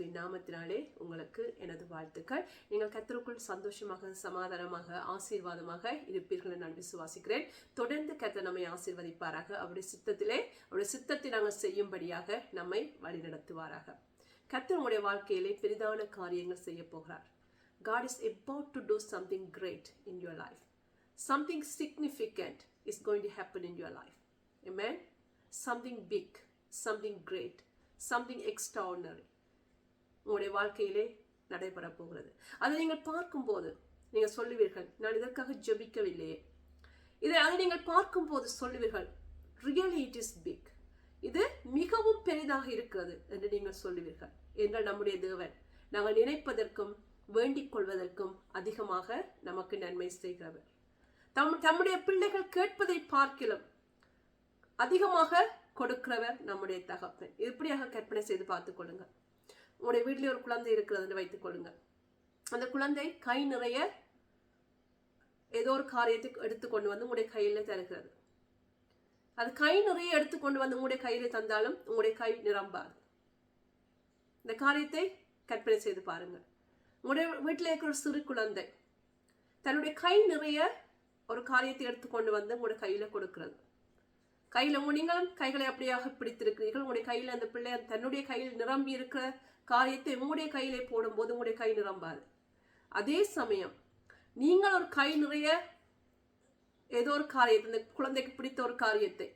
இயேசுவின் நாமத்தினாலே உங்களுக்கு எனது வாழ்த்துக்கள். நீங்கள் கத்தருக்குள் சந்தோஷமாக சமாதானமாக ஆசீர்வாதமாக இருப்பீர்கள் நான் விசுவாசிக்கிறேன். தொடர்ந்து கத்தர் நம்மை ஆசீர்வதிப்பாராக. அவருடைய சித்தத்திலே அவருடைய சித்தத்தை நாங்கள் செய்யும்படியாக நம்மை வழிநடத்துவாராக. கத்தர் உங்களுடைய வாழ்க்கையிலே பெரிதான காரியங்கள் செய்ய போகிறார். God is about to do something great in your life something significant is going to happen in your life Amen? Something big something great something extraordinary. உங்களுடைய வாழ்க்கையிலே நடைபெற போகிறது. அதை நீங்கள் பார்க்கும்போது நீங்கள் சொல்லுவீர்கள் நான் இதற்காக ஜெபிக்கவில்லையே இதை அதை நீங்கள் பார்க்கும்போது சொல்லுவீர்கள் ரியலி இட் இஸ் பிக் இது மிகவும் பெரிதாக இருக்கிறது என்று நீங்கள் சொல்லுவீர்கள். என்றால் நம்முடைய தேவன் நாங்கள் நினைப்பதற்கும் வேண்டிக் கொள்வதற்கும் அதிகமாக நமக்கு நன்மை செய்கிறவர். தம் தம்முடைய பிள்ளைகள் கேட்பதை பார்க்கிலும் அதிகமாக கொடுக்கிறவர் நம்முடைய தகப்பன். இப்படியாக கற்பனை செய்து பார்த்துக் கொள்ளுங்கள். உங்களுடைய வீட்டிலே ஒரு குழந்தை இருக்கிறது வைத்துக் கொள்ளுங்கள். அந்த குழந்தை கை நிறைய ஏதோ ஒரு காரியத்தை எடுத்துக்கொண்டு வந்து உங்களுடைய கையில் தருகிறது. அது கை நிறைய எடுத்துக்கொண்டு வந்து உங்களுடைய கையில் தந்தாலும் உங்களுடைய கை நிரம்பாது. இந்த காரியத்தை கற்பனை செய்து பாருங்கள். உங்களுடைய வீட்டில் இருக்கிற ஒரு சிறு குழந்தை தன்னுடைய கை நிறைய ஒரு காரியத்தை எடுத்துக்கொண்டு வந்து உங்களுடைய கையில் கொடுக்கிறது. கையில் நீங்களும் கைகளை அப்படியாக பிடித்திருக்கிறீர்கள். உங்களுடைய கையில் அந்த பிள்ளை தன்னுடைய கையில் நிரம்பி இருக்கிற காரியத்தை உங்களுடைய கையிலே போடும்போது உங்களுடைய கை நிரம்பாது. அதே சமயம் நீங்கள் ஒரு கை நிறைய ஏதோ ஒரு காரியத்தை இந்த குழந்தைக்கு பிடித்த ஒரு காரியத்தை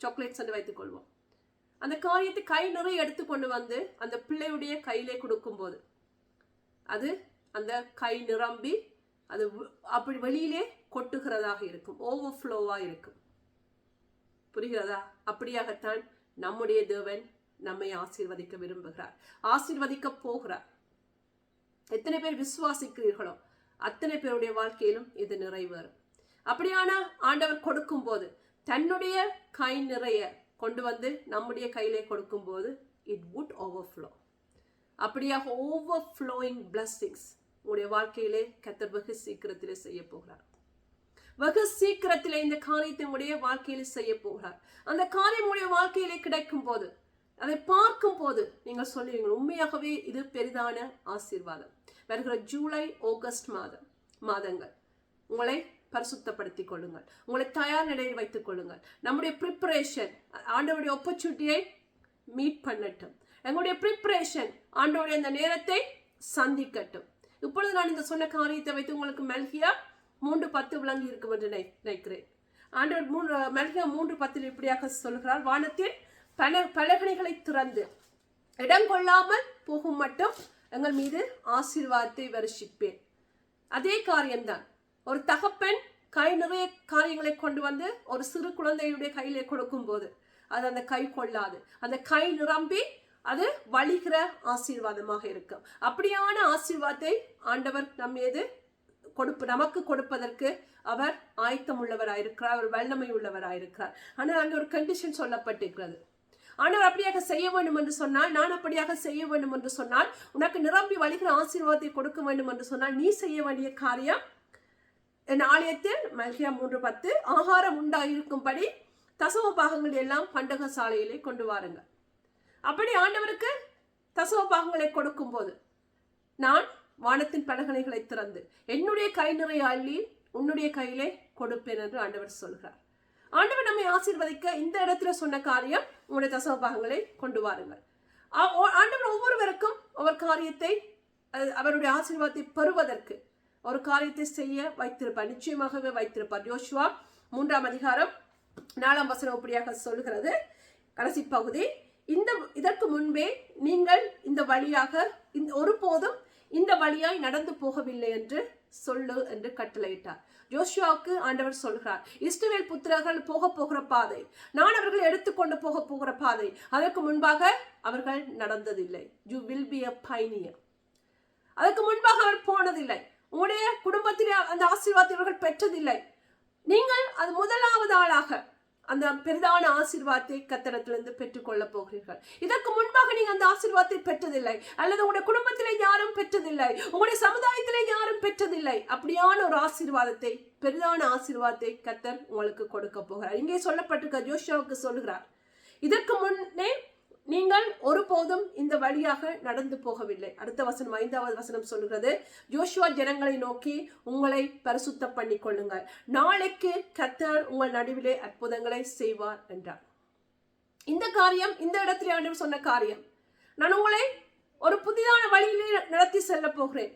சாக்லேட்ஸ் என்று வைத்துக் கொள்வோம் அந்த காரியத்தை கை நிறைய எடுத்துக்கொண்டு வந்து அந்த பிள்ளையுடைய கையிலே கொடுக்கும்போது அது அந்த கை நிரம்பி அது அப்படி வெளியிலே கொட்டுகிறதாக இருக்கும் ஓவர்ஃப்ளோவாக இருக்கும். புரிகிறதா? அப்படியாகத்தான் நம்முடைய தேவன் நம்மை ஆசீர்வதிக்க விரும்புகிறார். ஆசீர்வதிக்க போகிறார். எத்தனை பேர் விசுவாசிக்கிறீர்களோ அத்தனை பேருடைய வாழ்க்கையிலும் இது நிறைவேறும். அப்படியான ஆண்டவர் கொடுக்கும்போது தன்னுடைய கை நிறைய கொண்டு வந்து நம்முடைய கையிலே கொடுக்கும்போது இட் வுட் ஓவர்ஃப்ளோ அப்படியாக ஓவர் ஃப்ளோயிங் பிளஸ்ஸிங்ஸ் உங்களுடைய வாழ்க்கையிலே கத்தர் வெகு சீக்கிரத்திலே செய்ய போகிறார். வெகு சீக்கிரத்தில் இந்த காரியத்தை உடைய வாழ்க்கையில் செய்ய போகிறார். அந்த காரியம் உடைய வாழ்க்கையிலே கிடைக்கும் போது அதை பார்க்கும் போது நீங்கள் சொல்லுவீங்க உண்மையாகவே இது பெரிதான ஆசீர்வாதம். வருகிற ஜூலை ஆகஸ்ட் மாதம் மாதங்கள் உங்களை பரிசுத்தப்படுத்திக் கொள்ளுங்கள். உங்களை தயார் நிலையில் வைத்துக் கொள்ளுங்கள். நம்முடைய ப்ரிப்பரேஷன் ஆண்டவருடைய ஆப்பர்ச்சுனிட்டியை மீட் பண்ணட்டும். எங்களுடைய ப்ரிப்பரேஷன் ஆண்டவருடைய அந்த நேரத்தை சந்திக்கட்டும். இப்பொழுது நான் இந்த சொன்ன காரியத்தை வைத்து உங்களுக்கு மெல்கியா மூன்று பத்து விளங்கி இருக்கும் என்று நினை- நினைக்கிறேன். ஆண்டவர் மூன்று மெல்கியா மூன்று பத்தில் இப்படியாக சொல்கிறார் வானத்தில் பல பலகணிகளை திறந்து இடம் கொள்ளாமல் போகும் மட்டும் எங்கள் மீது ஆசீர்வாதத்தை வருஷிப்பேன். அதே காரியம்தான். ஒரு தகப்பெண் கை நிறைய காரியங்களை கொண்டு வந்து ஒரு சிறு குழந்தையுடைய கையிலே கொடுக்கும்போது அது அந்த கை கொள்ளாது. அந்த கை நிரம்பி அது வழிகிற ஆசீர்வாதமாக இருக்கும். அப்படியான ஆசீர்வாதத்தை ஆண்டவர் நம்மீது கொடுப்பு நமக்கு கொடுப்பதற்கு அவர் ஆயத்தம் உள்ளவராயிருக்கிறார் அவர் வல்லமை உள்ளவராயிருக்கிறார் ஆனால் அங்கே ஒரு கண்டிஷன் சொல்லப்பட்டிருக்கிறது. ஆனால் அப்படியாக செய்ய வேண்டும் என்று சொன்னால் நான் அப்படியாக செய்ய வேண்டும் என்று சொன்னால் உனக்கு நிரம்பி வழிகிற ஆசீர்வாதத்தை கொடுக்க வேண்டும் என்று சொன்னால் நீ செய்ய வேண்டிய காரியம் என் ஆலயத்தில் மல்கியா மூன்று பத்து ஆகாரம் உண்டாயிருக்கும்படி தசவ பாகங்கள் எல்லாம் பண்டக சாலையிலே கொண்டு வாருங்கள். அப்படி ஆண்டவருக்கு தசவ பாகங்களை கொடுக்கும்போது நான் வானத்தின் பலகனைகளை திறந்து என்னுடைய கை நிறைய அள்ளி உன்னுடைய கையிலே கொடுப்பேன் என்று ஆண்டவர் சொல்கிறார். ஆண்டவர் நம்மை ஆசீர்வதிக்க இந்த இடத்துல சொன்ன காரியம் உங்களுடைய தசம பாகங்களை கொண்டு வாருங்கள். ஆண்டவர் ஒவ்வொருவருக்கும் ஒவ்வொரு காரியத்தை அவருடைய ஆசீர்வாதத்தை பெறுவதற்கு ஒரு காரியத்தை செய்ய வைத்திருப்பார். நிச்சயமாகவே வைத்திருப்பார். யோசுவா மூன்றாம் அதிகாரம் நாலாம் வசனம் இப்படியாக சொல்கிறது. கடைசி பகுதி இந்த இதற்கு முன்பே நீங்கள் இந்த வழியாக இந்த ஒருபோதும் இந்த வழியாய் நடந்து போகவில்லை என்று சொல்லு என்று கட்டளையிட்டார். ஜோஷுவாவுக்கு ஆண்டவர் சொல்கிறார் இஸ்ரவேல் புத்திரர்கள் போக போகிற பாதை நான் அவர்களை எடுத்துக்கொண்டு போக போகிற பாதை அதற்கு முன்பாக அவர்கள் நடந்ததில்லை. You will be a pioneer அதற்கு முன்பாக அவர் போனதில்லை. உங்களுடைய குடும்பத்திலே அந்த ஆசீர்வாதத்தை இவர்கள் பெற்றதில்லை. நீங்கள் அது முதலாவது ஆளாக அந்த பெரிதான ஆசீர்வாதத்தை கத்தனத்திலிருந்து பெற்றுக்கொள்ளப் போகிறீர்கள். இதற்கு முன்பாக நீங்கள் அந்த ஆசீர்வாதத்தை பெற்றதில்லை. அல்லது உங்களுடைய குடும்பத்தில் யாரும் பெற்றதில்லை. உங்களுடைய சமுதாயத்தில் யாரும் பெற்றதில்லை. அப்படியான ஒரு ஆசீர்வாதத்தை பெரிதான ஆசீர்வாதத்தை கத்தர் உங்களுக்கு கொடுக்க போகிறார். இங்கே சொல்லப்பட்டிருக்க ஜோஷியாவுக்கு சொல்லுகிறார். இதற்கு முன்னே நீங்கள் ஒருபோதும் இந்த வழியாக நடந்து போகவில்லை. அடுத்த வசனம் ஐந்தாவது வசனம் சொல்கிறது ஜோஷுவா ஜனங்களை நோக்கி உங்களை பரிசுத்த பண்ணி கொள்ளுங்கள் நாளைக்கு கத்தர் உங்கள் நடுவிலே அற்புதங்களை செய்வார் என்றார். இந்த காரியம் இந்த இடத்துல ஆண்டவர் சொன்ன காரியம். நான் உங்களை ஒரு புதிதான வழியிலே நடத்தி செல்ல போகிறேன்.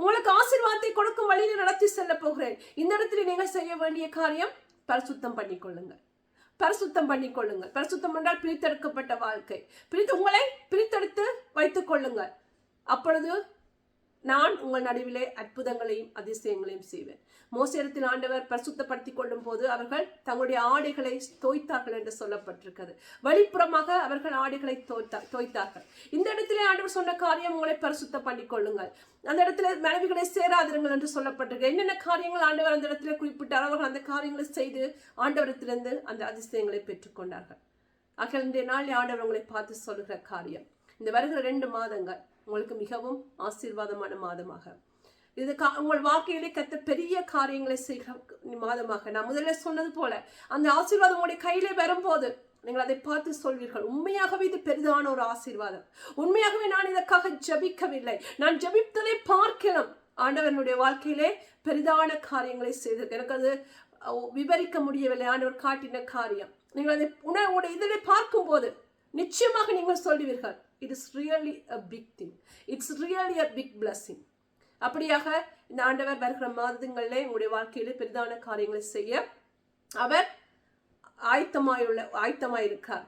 உங்களுக்கு ஆசீர்வாதத்தை கொடுக்கும் வழியிலே நடத்தி செல்ல போகிறேன். இந்த இடத்துல நீங்கள் செய்ய வேண்டிய காரியம் பரிசுத்தம் பண்ணிக்கொள்ளுங்கள். பரிசுத்தம் பண்ணிக்கொள்ளுங்கள். பரிசுத்தம் என்றால் பிரித்தெடுக்கப்பட்ட வாழ்க்கை. பிரித்து உங்களை பிரித்தெடுத்து வைத்துக் கொள்ளுங்கள் அப்பொழுது நான் உங்கள் நடுவிலே அற்புதங்களையும் அதிசயங்களையும் செய்வேன். மோசேரத்தில் ஆண்டவர் பரிசுத்தப்படுத்திக் கொள்ளும் போது அவர்கள் தங்களுடைய ஆடைகளை தோய்த்தார்கள் என்று சொல்லப்பட்டிருக்கிறது. வெளிப்புறமாக அவர்கள் ஆடைகளை தோய்த்தா தோய்த்தார்கள். இந்த இடத்திலே ஆண்டவர் சொன்ன காரியம் உங்களை பரிசுத்தம் பண்ணி கொள்ளுங்கள். அந்த இடத்துல மனைவிகளை சேராதிருங்கள் என்று சொல்லப்பட்டிருக்கு என்னென்ன காரியங்கள் ஆண்டவர் அந்த இடத்துல குறிப்பிட்டார்? அவர்கள் அந்த காரியங்களை செய்து ஆண்டவரத்திலிருந்து அந்த அதிசயங்களை பெற்றுக்கொண்டார்கள் ஆகிய இன்றைய நாள் ஆண்டவர் உங்களை பார்த்து சொல்லுகிற காரியம் இந்த வருகிற ரெண்டு மாதங்கள் உங்களுக்கு மிகவும் ஆசீர்வாதமான மாதமாக. இது கா உங்கள் வாழ்க்கையிலே கத்த பெரிய காரியங்களை செய்கிற மாதமாக. நான் முதல்ல சொன்னது போல அந்த ஆசீர்வாதம் உங்களுடைய கையிலே வரும்போது நீங்கள் அதை பார்த்து சொல்வீர்கள் உண்மையாகவே இது பெரிதான ஒரு ஆசீர்வாதம். உண்மையாகவே நான் இதற்காக ஜபிக்கவில்லை. நான் ஜபித்ததை பார்க்கலாம். ஆண்டவனுடைய வாழ்க்கையிலே பெரிதான காரியங்களை செய்தது எனக்கு அது விவரிக்க முடியவில்லை. ஆண்டவர் காட்டின காரியம். நீங்கள் அதை உண உங்களுடைய இதில் பார்க்கும்போது நிச்சயமாக நீங்கள் சொல்லுவீர்கள் it is really a big thing it's really a big blessing அப்படியாக இந்த ஆண்டவர் வருகிற மாதங்களில் உங்களுடைய வாழ்க்கையில் பெரிதான காரியங்களை செய்ய அவர் ஆயத்தமாயுள்ள ஆயத்தமாயிருக்கார்.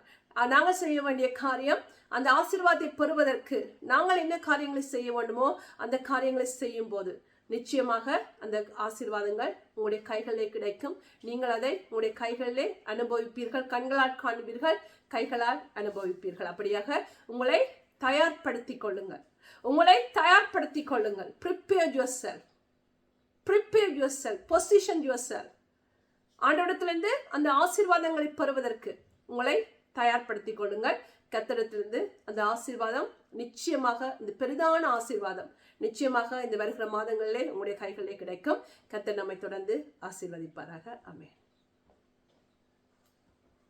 நாங்கள் செய்ய வேண்டிய காரியம் அந்த ஆசீர்வாதத்தை பெறுவதற்கு நாங்கள் என்ன காரியங்களை செய்ய வேண்டுமோ அந்த காரியங்களை செய்யும் போது நிச்சயமாக அந்த ஆசீர்வாதங்கள் உங்களுடைய கைகளிலே கிடைக்கும். நீங்கள் அதை உங்களுடைய கைகளிலே அனுபவிப்பீர்கள் கண்களால் காண்பீர்கள். கைகளால் அனுபவிப்பீர்கள். அப்படியாக உங்களை தயார்படுத்திக் கொள்ளுங்கள். உங்களை தயார்படுத்திக் கொள்ளுங்கள். Prepare yourself prepare yourself position yourself ஆண்டவரிடத்திலிருந்து அந்த ஆசீர்வாதங்களை பெறுவதற்கு உங்களை தயார்படுத்திக் கொள்ளுங்கள். கத்தடத்திலிருந்து அந்த ஆசீர்வாதம் நிச்சயமாக இந்த பெரிதான ஆசீர்வாதம் நிச்சயமாக இந்த வருகிற மாதங்களிலே உங்களுடைய கைகளிலே கிடைக்கும். கத்தர் நம்மை தொடர்ந்து ஆசீர்வதிப்பாராக. அமேன்